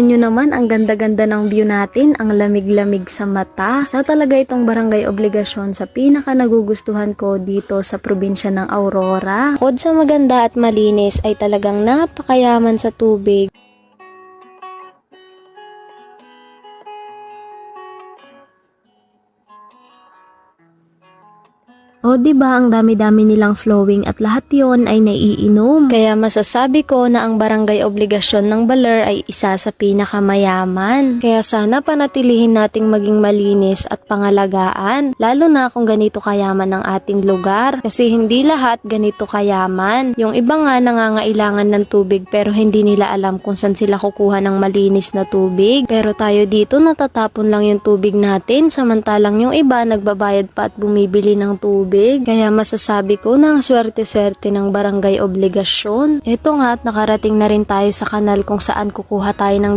Tignan nyo naman ang ganda-ganda ng view natin, ang lamig-lamig sa mata. Sa talaga itong barangay obligasyon sa pinaka nagugustuhan ko dito sa probinsya ng Aurora. Bukod sa maganda at malinis ay talagang napakayaman sa tubig. O ba ang dami-dami nilang flowing at lahat 'yon ay naiinom. Kaya masasabi ko na ang barangay obligasyon ng Baler ay isa sa pinakamayaman. Kaya sana panatilihin nating maging malinis at pangalagaan, lalo na kung ganito kayaman ang ating lugar. Kasi hindi lahat ganito kayaman. Yung iba nga nangangailangan ng tubig pero hindi nila alam kung saan sila kukuha ng malinis na tubig. Pero tayo dito natatapon lang yung tubig natin samantalang yung iba nagbabayad pa at bumibili ng tubig. Kaya masasabi ko na ang swerte-swerte ng barangay obligasyon. Ito nga at nakarating na rin tayo sa kanal kung saan kukuha tayo ng